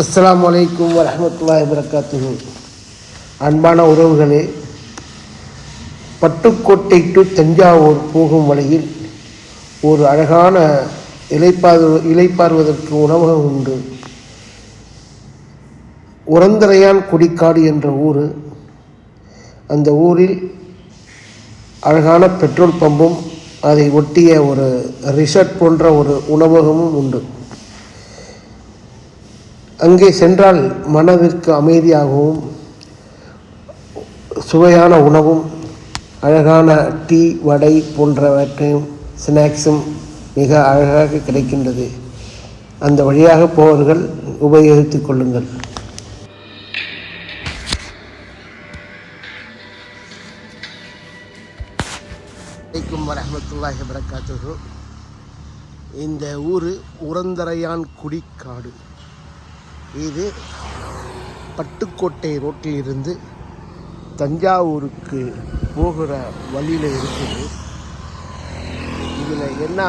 அஸ்லாம் அலைக்கும் வரமத்துல்லா வரகாத்து அன்பான உறவுகளே பட்டுக்கோட்டை டு தஞ்சாவூர் போகும் வழியில் ஒரு அழகான இலைப்பாறு இலைப்பார்வதற்கு உணவகம் உண்டு. உரந்தரையான் குடிக்காடு என்ற ஊர். அந்த ஊரில் அழகான பெட்ரோல் பம்பும் அதை ஒட்டிய ஒரு ரிசார்ட் போன்ற ஒரு உணவகமும் உண்டு. அங்கே சென்றால் மனதிற்கு அமைதியாகவும் சுவையான உணவும் அழகான டீ வடை போன்றவற்றையும் ஸ்நாக்ஸும் மிக அழகாக கிடைக்கின்றது. அந்த வழியாக போவர்கள் உபயோகித்துக் கொள்ளுங்கள். அலைக்கும் வரஹமத்துல்லாஹி வரகாத்து இந்த ஊர் உரந்தரையான் குடிக்காடு. இது பட்டுக்கோட்டை ரோட்டில் இருந்து தஞ்சாவூருக்கு போகிற வழியில் இருக்குது. இதில் என்ன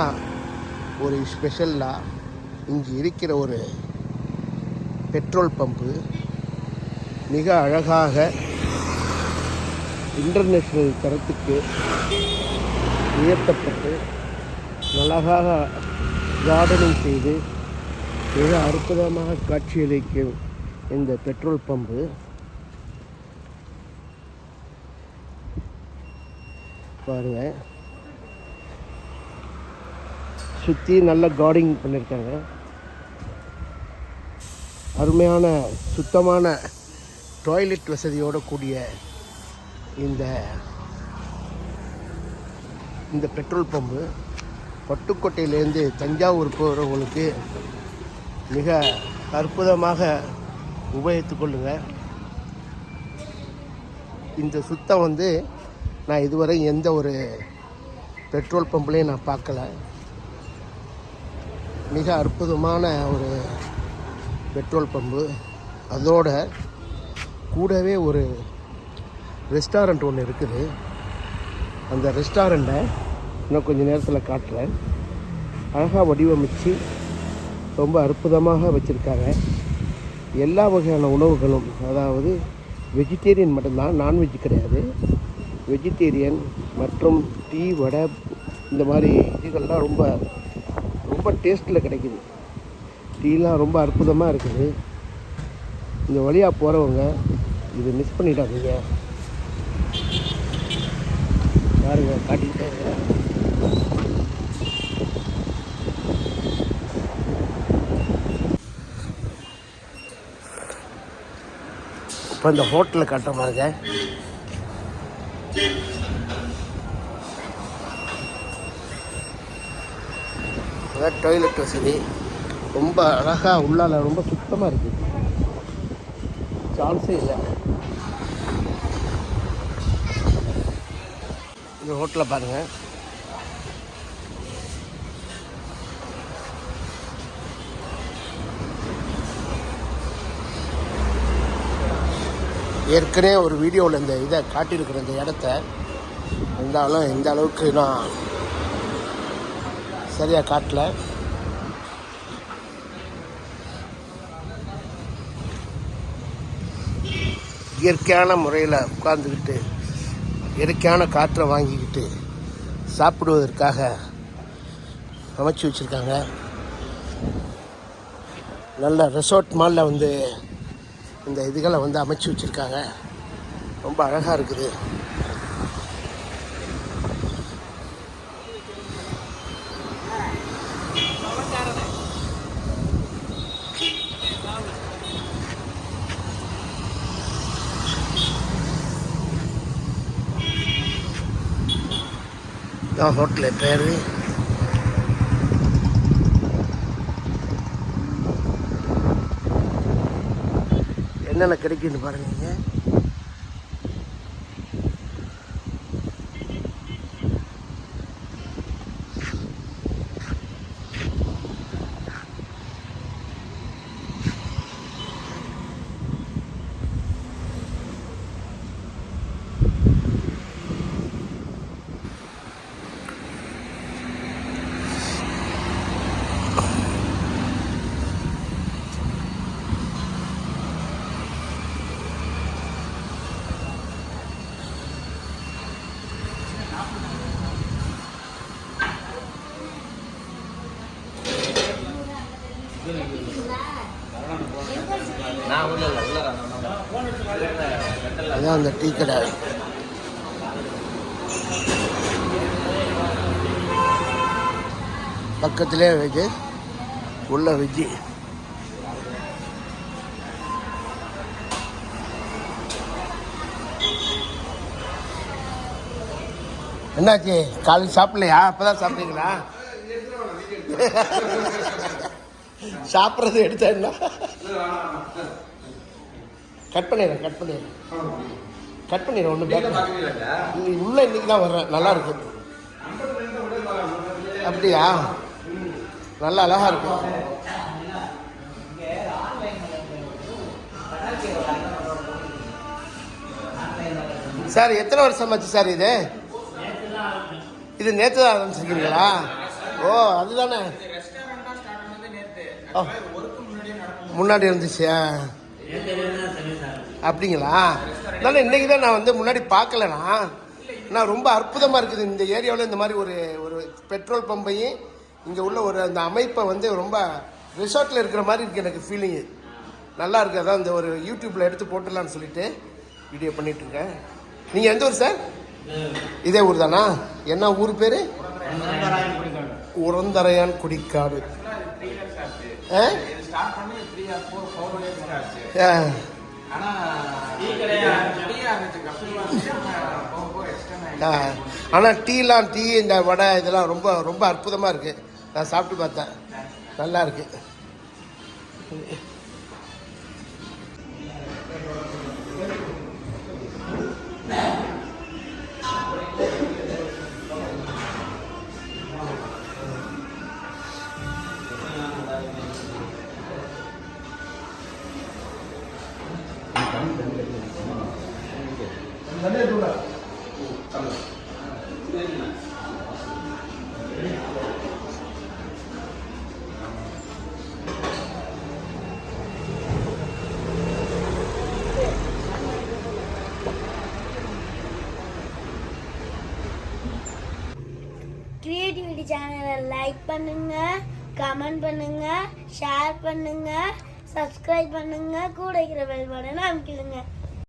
ஒரு ஸ்பெஷல்லாக இங்கே இருக்கிற ஒரு பெட்ரோல் பம்பு. மிக அழகாக இன்டர்நேஷ்னல் தரத்துக்கு உயர்த்தப்பட்டு அழகாக கார்டனிங் செய்து மிக அற்புதமாக காட்சியளிக்கும் இந்த பெட்ரோல் பம்பு. பாருங்க. சுற்றி நல்ல கார்டிங் பண்ணியிருக்காங்க அருமையான சுத்தமான டாய்லெட் வசதியோடு கூடிய இந்த இந்த பெட்ரோல் பம்பு. பட்டுக்கோட்டையிலேருந்து தஞ்சாவூர் போகிறவங்களுக்கு மிக அற்புதமாக உபயோகித்துக் கொள்ளுங்கள். இந்த சுத்தம் வந்து நான் இதுவரை எந்த ஒரு பெட்ரோல் பம்ப்லேயும் நான் பார்க்கல. மிக அற்புதமான ஒரு பெட்ரோல் பம்பு. அதோட கூடவே ஒரு ரெஸ்டாரண்ட் ஒன்று இருக்குது. அந்த ரெஸ்டாரண்ட்டை இன்னும் கொஞ்சம் நேரத்தில் காட்டுறேன். அழகாக வடிவமைச்சு ரொம்ப அற்புதமாக வச்சுருக்காங்க. எல்லா வகையான உணவுகளும் அதாவது வெஜிடேரியன் மட்டும்தான் நான்வெஜ் கிடையாது. வெஜிடேரியன் மற்றும் டீ வடை இந்த மாதிரி இதுகள்லாம் ரொம்ப ரொம்ப டேஸ்ட்டில் கிடைக்குது. டீலாம் ரொம்ப அற்புதமாக இருக்குது. இந்த வழியாக போகிறவங்க இது மிஸ் பண்ணிடாதீங்க. பாருங்க காட்டிக்கிட்டே இருக்கிறேன். இப்போ இந்த ஹோட்டலில் கட்ட பாருங்க டாய்லெட் வசதி. ரொம்ப அழகாக உள்ளால ரொம்ப சுத்தமாக இருக்குது சான்ஸே இல்லை. இந்த ஹோட்டலில் பாருங்கள் ஏற்கனவே ஒரு வீடியோவில் இந்த இதை காட்டியிருக்கிற இந்த இடத்த இருந்தாலும் இந்த அளவுக்கு நான் சரியாக காட்டல. இயற்கையான முறையில் உட்கார்ந்துக்கிட்டு இயற்கையான காற்றை வாங்கிக்கிட்டு சாப்பிடுவதற்காக அமைச்சு வச்சுருக்காங்க. நல்ல ரெசார்ட் மாலில் வந்து இந்த இதுகளை வந்து அமைச்சு வச்சுருக்காங்க. ரொம்ப அழகாக இருக்குது. இதான் ஹோட்டலு பேர். என்னென்ன கிடைக்குன்னு பாருங்க அதான் அந்த டீ கடை. பக்கத்திலே வெஜ்ஜு உள்ள வெஜ்ஜு. என்னாச்சு காலையில் சாப்பிடலையா? அப்பதான் சாப்பிட்டீங்களா? சாப்பிட்றது எடுத்தா என்ன கட் பண்ணிடுறேன் கட் பண்ணிடுறேன். கட் பண்ணிடுறேன் ஒன்றும் பேக் உள்ள இன்னைக்கு தான் வர்றேன் நல்லா இருக்கு. அப்படியா? நல்லா அழகா இருக்கு. சார் எத்தனை வருஷம் ஆச்சு சார் இது? இது நேற்று தான் ஆரம்பிச்சிருக்கீங்களா? ஓ அதுதானே. ஓ, முன்னாடி இருந்துச்சு. அப்படிங்களா? அதனால இன்னைக்கு தான் நான் வந்து முன்னாடி பார்க்கலண்ணா. நான் ரொம்ப அற்புதமாக இருக்குது. இந்த ஏரியாவில் இந்த மாதிரி ஒரு ஒரு பெட்ரோல் பம்பையும் இங்கே உள்ள ஒரு அந்த அமைப்பை வந்து ரொம்ப ரிசார்ட்டில் இருக்கிற மாதிரி இருக்குது எனக்கு ஃபீலிங்கு நல்லா இருக்கு. அதான் இந்த ஒரு யூடியூப்பில் எடுத்து போட்டுடலான்னு சொல்லிட்டு வீடியோ பண்ணிட்டு இருக்கேன். நீங்கள் எந்த ஊர் சார்? இதே ஊர் தானா? என்ன ஊர் பேர்? உரந்தரையான் குடிக்காடு. ஆ? ஆனால் டீலாம் டீ இந்த வடை இதெல்லாம் ரொம்ப ரொம்ப அற்புதமாக இருக்குது நான் சாப்பிட்டு பார்த்தேன். நல்லா இருக்கு கிரியேட்டிவிட்டி சேனலை லைக் பண்ணுங்க கமெண்ட் பண்ணுங்க ஷேர் பண்ணுங்க சப்ஸ்கிரைப் பண்ணுங்க கூட இருக்கிற பெல் பட்டனை அமைக்கிடுங்க.